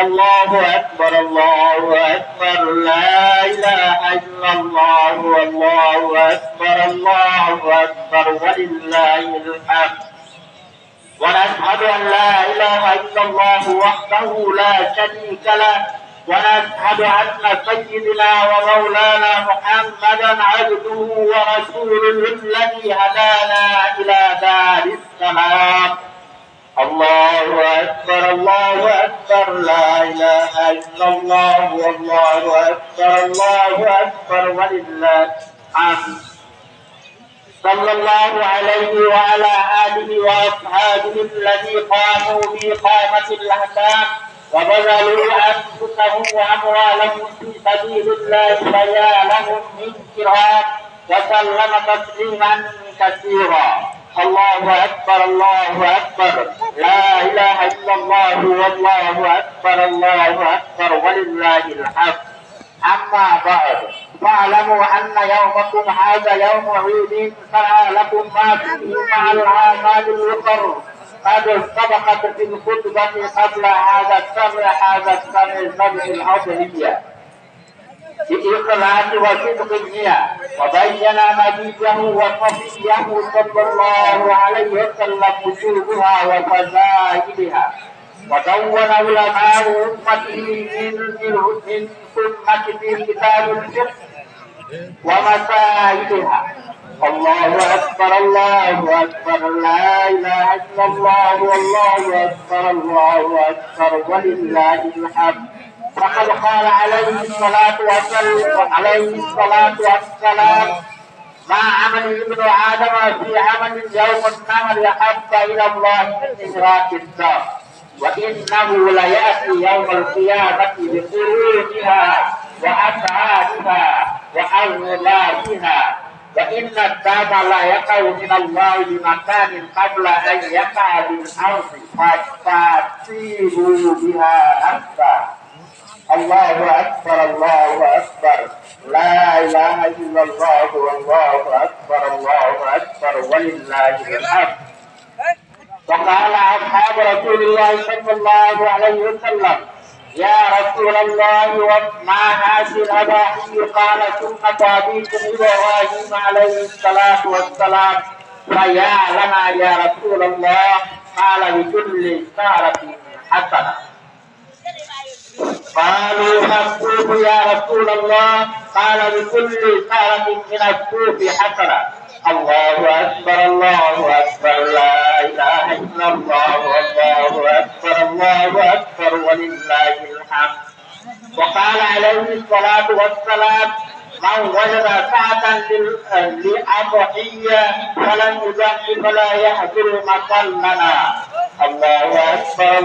الله أكبر الله أكبر لا إله إلا الله والله أكبر الله أكبر ولله الحمد. ونشهد أن لا إله إلا الله وحده لا شريك له ونشهد أن سيدنا ومولانا محمدا عبده ورسوله الذي هدانا إلى دار السلام. الله أكبر الله أكبر لا إله إلا الله والله أكبر الله أكبر ولله الحمد. صلى الله عليه وعلى آله وأصحابه الذي قاموا بإقامة الأحكام وبذلوا أنفسهم وأموالهم في سبيل الله بيانهم من كرام وسلم تسليما كثيرا. الله أكبر الله أكبر. لا إله إلا الله والله أكبر الله أكبر ولله الحمد. أما بعد فاعلموا أن يومكم هذا يوم عيد فلا لكم ما فيه مع الأعمال الأخر قد سبقت في الخطبة قبل هذا السبع هذا السبع سبع الأضحية. بإخلاص وصدق النية وبين مجيده وصفيه صلى الله عليه وسلم وجوبها وفضائلها ودون علماء أمته من من سنة في كتاب الفقه ومسائلها الله أكبر الله أكبر لا إله إلا الله والله أكبر الله أكبر ولله الحمد. فقد قال عليه الصلاة والسلام عليه الصلاة والسلام ما عمل ابن آدم في عمل يوم النهر أحب إلى الله من إشراك الدار وإنه ليأتي يوم القيامة بقرونها وأسعادها وأولادها وإن الدم لا يقع من الله بمكان قبل أن يقع بالأرض فاستيبوا بها نفسا الله أكبر الله أكبر. لا إله إلا الله والله أكبر الله أكبر ولله الحمد. وقال أصحاب رسول الله صلى الله عليه وسلم يا رسول الله وما هذه الأضاحي قال سنة أبيكم إبراهيم عليه الصلاة والسلام فيا لنا يا رسول الله قال بكل سارة حسنة. قالوا الصوف يا رسول الله. قال بكل سارة من الصوف حسنة. الله أكبر الله أكبر لا إله إلا الله والله أكبر الله أكبر ولله الحمد. وقال عليه الصلاة والسلام من وجد سعة لأضحية فلن يزكي فلا يحضر مصلنا الله أكبر